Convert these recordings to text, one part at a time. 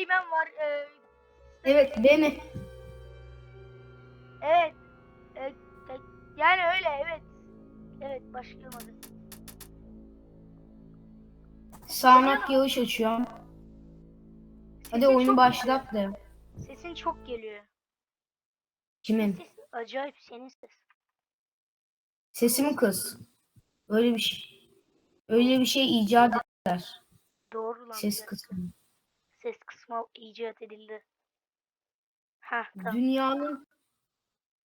Eymen var. Ee, Evet beni. evet. Evet, evet. Yani öyle evet. Evet başlayalım hadi. Sağnak yağış açıyorum. Hadi Sesin oyunu çok başlat da. Sesin çok geliyor. Kimin? Ses, acayip senin ses. Sesimi kız. Öyle bir şey. Öyle bir şey icat eder. Doğru lan. Ses kısmı. Ses kısmı icat edildi. Ha tamam. Dünyanın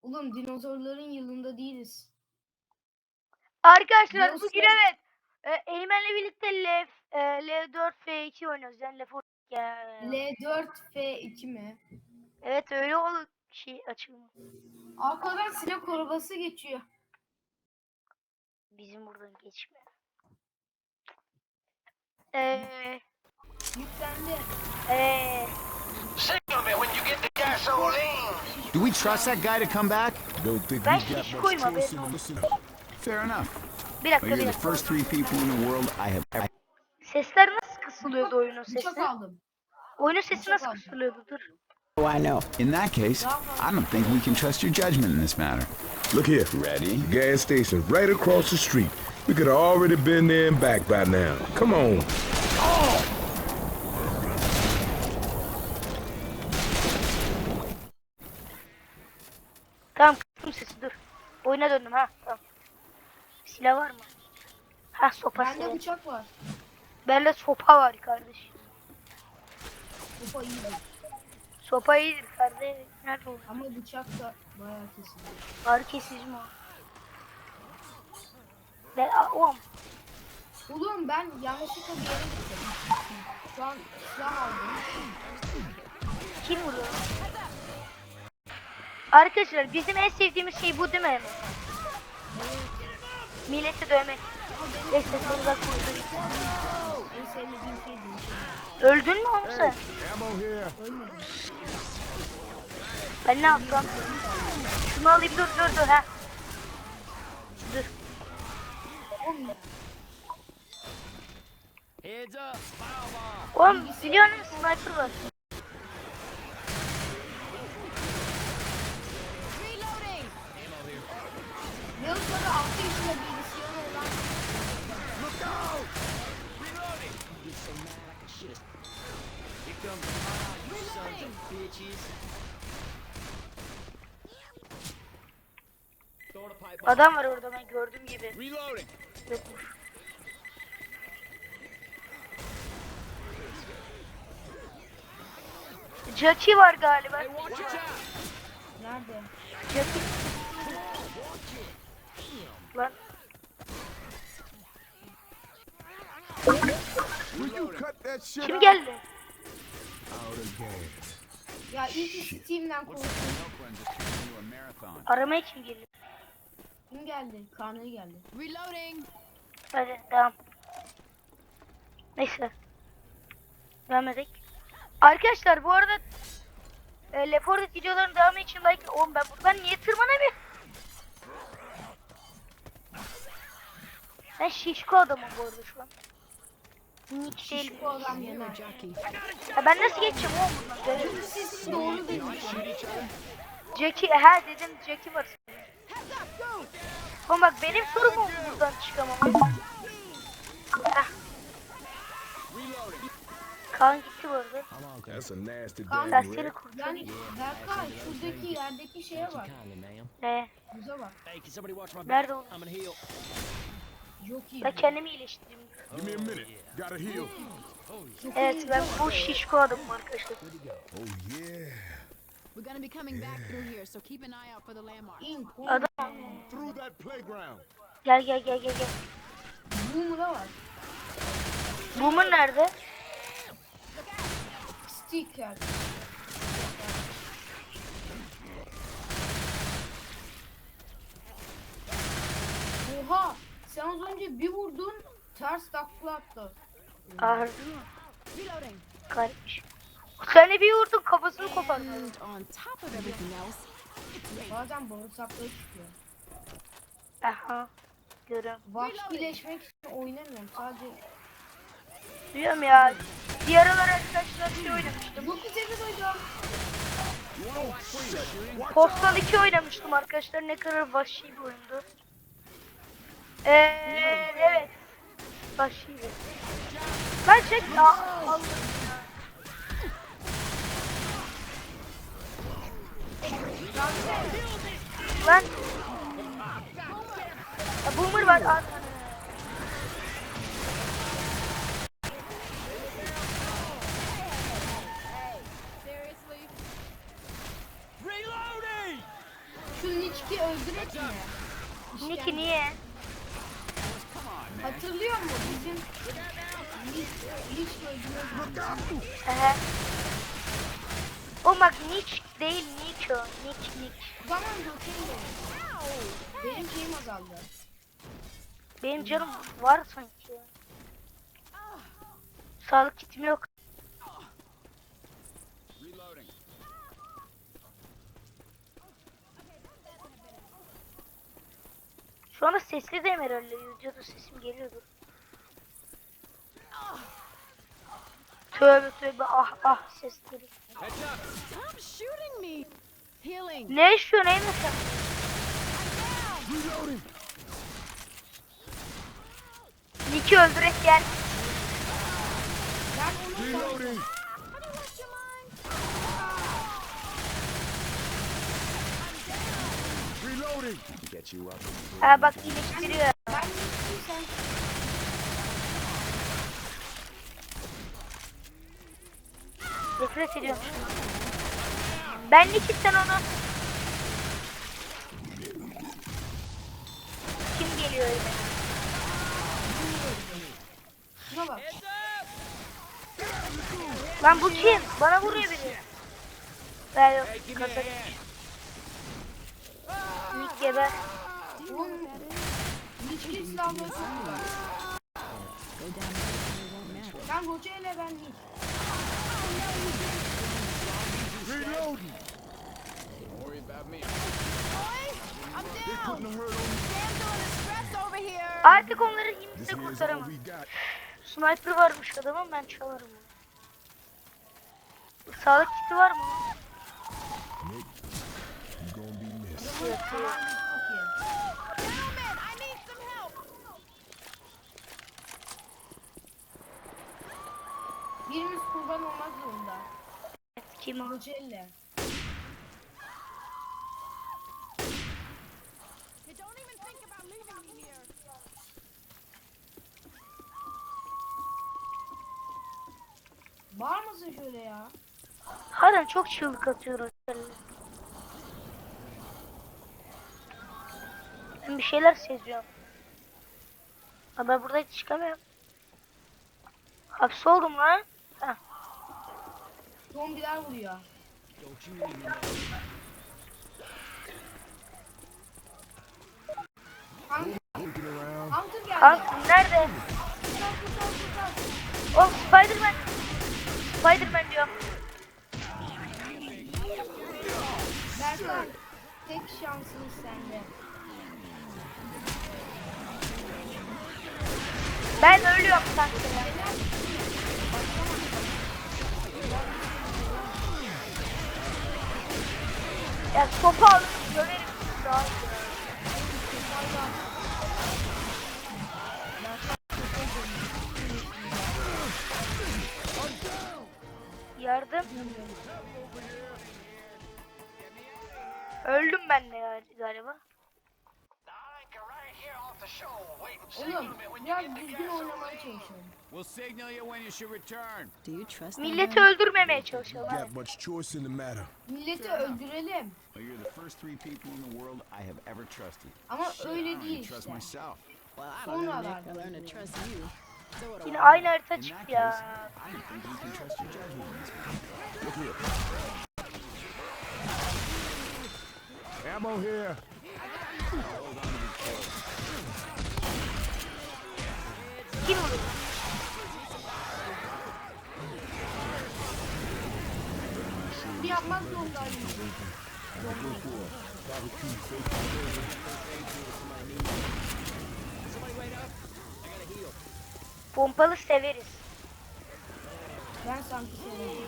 Oğlum dinozorların yılında değiliz. Arkadaşlar Yoksa- bugün evet. E, Eymen'le birlikte L, e, L4 F2 oynuyoruz. Yani Left 4 ya- L4 F2 mi? Evet öyle oldu şey açılımı. Arkadan silah arabası geçiyor. Bizim buradan geçmiyor. Eee Yüklendi. Eh. Signal me when you get the gasoline. Do we trust that guy to come back? Don't think we got much choice in this. Fair enough. bir dakika But you're the first three people in the world I have ever. Sesler nasıl kısılıyordu oyunun Bıçak sesi? aldım. Oyunun sesi nasıl kısılıyordu? Dur. Oh, I know. In that case, I don't think we can trust your judgment in this matter. Look here. Ready? Gas station right across the street. We could have already been there and back by now. Come on. Oyuna döndüm ha tamam. Silah var mı? Ha sopa Bende silah. bıçak var. Bende sopa var kardeş. Sopa iyidir. Sopa iyidir kardeş. Nerede oldu? Ama bıçak da bayağı kesiliyor. Ağrı kesici mi o? Ben oğlum Oğlum ben yanlışlıkla bir yere gittim. Şu an silah aldım. kim vuruyor? Arkadaşlar bizim en sevdiğimiz şey bu değil mi? Milleti dövmek. Sevmediğim şey değil. Öldün mü. Ölmedim. Ben ne yaptım? Şunu alayım dur dur dur ha. Dur. Oğlum Oğlum biliyor musun sniper var. Adam var orada ben gördüğüm gibi. Reloading. Yokmuş. Jackie var galiba. Watch out. nerede? Jackie. Lan kim geldi? Ya ilk Steam'den marathon. Aramaya kim geliyor? Kim geldi? Karnı geldi. Hadi devam. Neyse. Devam edelim. Arkadaşlar bu arada e, Left 4 Dead videoların devamı için like oğlum ben buradan niye tırmanamıyorum? Ben şişko adamım bu arada şu an. Nick değil. Bu adam yana. Ha, ben nasıl geçeceğim oğlum buradan? Doğru. Jackie, ha dedim Jackie var. Oğlum bak benim sorumum buradan çıkamam. Heh. Kaan gitti bu arada. That's a nasty Kan damn Dersleri wreck. kurtarıyor. Yani Berkay şuradaki yerdeki şeye bak. Ne? Buza bak. Nerede o? Çok iyi. Ben kendimi iyileştireyim. Give me a minute. Gotta heal. Evet ben bu şişko adamım arkadaşlar. Oh yeah. We're gonna be coming back through here, so keep an eye out for the landmark. Adam Through that playground. gel gel gel gel gel. Bu da var. Boomer nerede? Sticker. Oha! Sen az önce bir vurdun, ters takla attı. Ağrıdı mı? Reloading. Garipmiş. Sen de bir vurdun kafasını kopardın. Bazen bağırsakları çıkıyor. Aha. Görüyorum. Vahşileşmek için oynamıyorum. Sadece Biliyorum ya. Bir aralar arkadaşlar şey oynamıştım. Bu sesi duydum. Postal 2 oynamıştım arkadaşlar. Ne kadar vahşi bir oyundu. Eee evet. Vahşiydi. Ben çek ya. Allah'ım ya. Lan. Ya boomer var. Reloading! Şu Nick'i öldürek mi? Nicky niye? Hatırlıyor musun? Bizim Nick, öldürmek. Ehe. O bak Nick değil Nick o. Nick Nick. Zaman Joker'le. Benim şeyim azaldı. Benim canım var sanki. Sağlık kitim yok. Şu anda sesli de herhalde. Videoda sesim geliyordu. Tövbe tövbe ah ah ses geliyor. Heads up! Stop shooting me! Healing. Ne ey mesela? Reloading. Nick'i öldürek gel. Ha bak iyileştiriyor. Ben Nick'im sen. Nefret ediyorum. Ben Nick'i sen onu. Kim geliyor öyle? Şuna bak. Lan bu kim? Bana vuruyor biri. Ben yok. Hand! Nick geber. Oğlum. Silahları çok güzel. Sen Roger ile ben Nick. Reloading. Don't worry about me. I'm down! Putting a hurt on Damsel in distress over here! Artık onları kimse kurtaramaz. Sniper varmış adamın ben çalarım onu. Sağlık kiti var mı? Nick, you gonna be missed. Yatıyor. Çok iyi. Gentlemen, I need some help! Birimiz kurban olmak zorunda. Kim o? Roger ile. You don't even think about leaving me here! Bağırmasın şöyle ya. Harbiden çok çığlık atıyor Ben bir şeyler seziyorum. Ha ben burada hiç çıkamıyorum. Hapsoldum lan. Zombiler vuruyor. Hunter, geldi. Kanka nerede? Kurtar, kurtar, kurtar. Oh Spiderman. Spiderman diyorum. Berkan, tek şansınız sende. Ben ölüyorum sanki. Ya. Sopa alıp döverim sizi daha iyi. Yardım. Öldüm ben de galiba. I anchor right here off the shore, waiting to signal Oğlum, me when you biraz get the düzgün oynamaya gasoline. çalışıyorum. We'll signal you when you should return. Do you trust that Milleti öldürmemeye çalışalım. Got hadi. much choice in the matter. Milleti öldürelim. Well, you're the first three people in the world I have ever trusted. Ama öyle değil trust işte. myself. Well, I Sonra don't know, Nick. I var. learned to trust you. So what do Yine aynı harita çıktı ya. I don't think we can trust your judgment in this matter. Look here. Ammo here. Kim vurdu? Bir yapmak zorundayım. Pompalı severiz. Ben sanki söyleyeyim.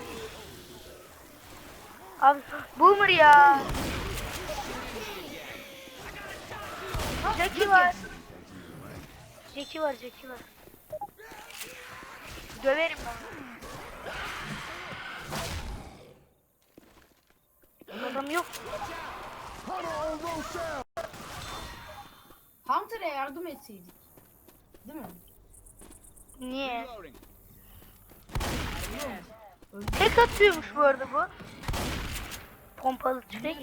Abi boomer ya. Jackie var. Jackie var, Jackie var. Döverim ben. Adam yok. Hunter'a yardım etseydik. Değil mi? Niye? Tek atıyormuş bu arada bu. Pompalı tüfek.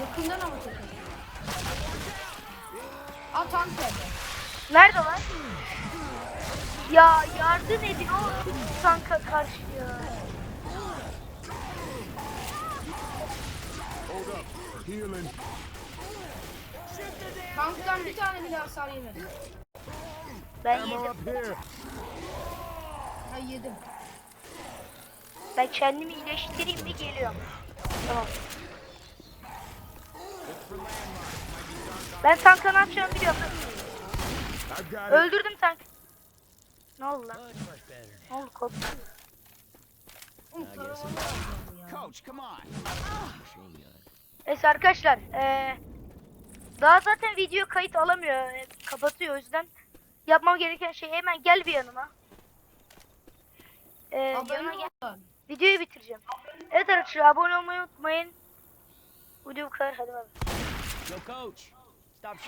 Yakından ama çok. At Hunter'da. Nerede lan? Ya yardım edin o tanka karşı ya. Tanktan bir tane bile hasar yemedi. Ben yedim. Ha yedim. Ben kendimi iyileştireyim mi geliyorum. Tamam. Ben tanka ne yapacağımı biliyorum. Öldürdüm tank. Ne oldu lan? Ne oldu koptu? Neyse arkadaşlar. eee, daha zaten video kayıt alamıyor. e, kapatıyor o yüzden. Yapmam gereken şey hemen gel bir yanıma. Eee yanıma Abone gel. Videoyu bitireceğim. Evet arkadaşlar abone olmayı unutmayın. Video bu kadar hadi bay. Yo, coach. Stop.